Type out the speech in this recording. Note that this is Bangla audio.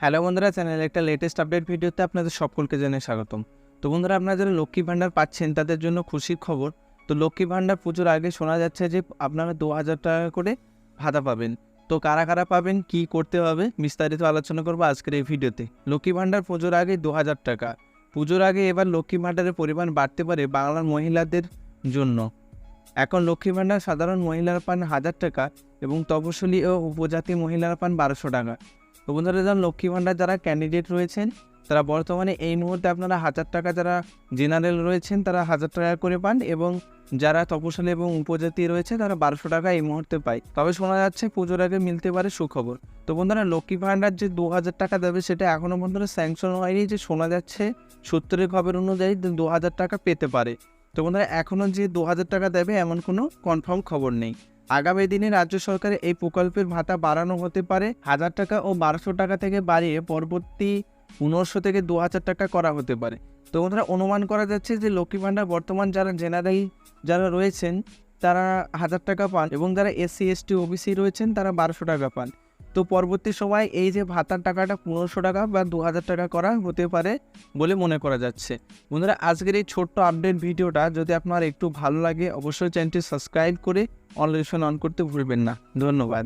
হ্যালো বন্ধুরা, চ্যানেলে একটা লেটেস্ট আপডেট ভিডিওতে আপনাদের সকলকে জানাই স্বাগতম। তো বন্ধুরা, আপনারা যারা লক্ষ্মী ভাণ্ডার পাচ্ছেন, তাদের জন্য খুশির খবর। তো লক্ষ্মী ভাণ্ডার পুজোর আগে শোনা যাচ্ছে যে আপনারা দু হাজার টাকা করে ভাতা পাবেন। তো কারা কারা পাবেন, কি করতে হবে, বিস্তারিত আলোচনা করব আজকের এই ভিডিওতে। লক্ষ্মী ভাণ্ডার পুজোর আগে দু হাজার টাকা। পুজোর আগে এবার লক্ষ্মী ভাণ্ডারের পরিমাণ বাড়তে পারে বাংলার মহিলাদের জন্য। এখন লক্ষ্মী ভাণ্ডার সাধারণ মহিলারা পান হাজার টাকা এবং তপশিলি ও উপজাতি মহিলারা পান বারোশো টাকা। তো বন্ধুরা লক্ষ্মী ভাণ্ডার যারা ক্যান্ডিডেট রয়েছেন, তারা বর্তমানে এই মুহূর্তে আপনারা হাজার টাকা যারা জেনারেল রয়েছেন, তারা হাজার টাকা করে পান এবং যারা তপশালী এবং উপজাতি রয়েছে, তারা বারোশো টাকা এই মুহূর্তে পায়। তবে শোনা যাচ্ছে পুজোর আগে মিলতে পারে সুখবর। তো বন্ধুরা, লক্ষ্মী ভাণ্ডার যে দু হাজার টাকা দেবে সেটা এখনও বন্ধুরা স্যাংশন হয়নি, যে শোনা যাচ্ছে সূত্রের খবর অনুযায়ী দু হাজার টাকা পেতে পারে। তো বন্ধুরা এখনও যে দু হাজার টাকা দেবে এমন কোনো কনফার্ম খবর নেই। আগামী দিনে রাজ্য সরকারের এই প্রকল্পের ভাতা বাড়ানো হতে পারে হাজার টাকা ও বারোশো টাকা থেকে বাড়িয়ে পরবর্তী পনেরোশো থেকে দু হাজার টাকা করা হতে পারে। তো বন্ধুরা, অনুমান করা যাচ্ছে যে লক্ষ্মী ভাণ্ডার বর্তমান যারা জেনারেল যারা রয়েছেন, তারা হাজার টাকা পান এবং যারা এসসি, এসটি, ওবিসি রয়েছেন, তারা বারোশো টাকা পান। তো পরবর্তী সময় এই যে ভাতার টাকাটা পনেরোশো টাকা বা দু হাজার টাকা করা হতে পারে বলে মনে করা যাচ্ছে। বন্ধুরা, আজকের এই ছোট্ট আপডেট ভিডিওটা যদি আপনার একটু ভালো লাগে, অবশ্যই চ্যানেলটি সাবস্ক্রাইব করে অনলাইন অন করতে ভুলবেন না। ধন্যবাদ।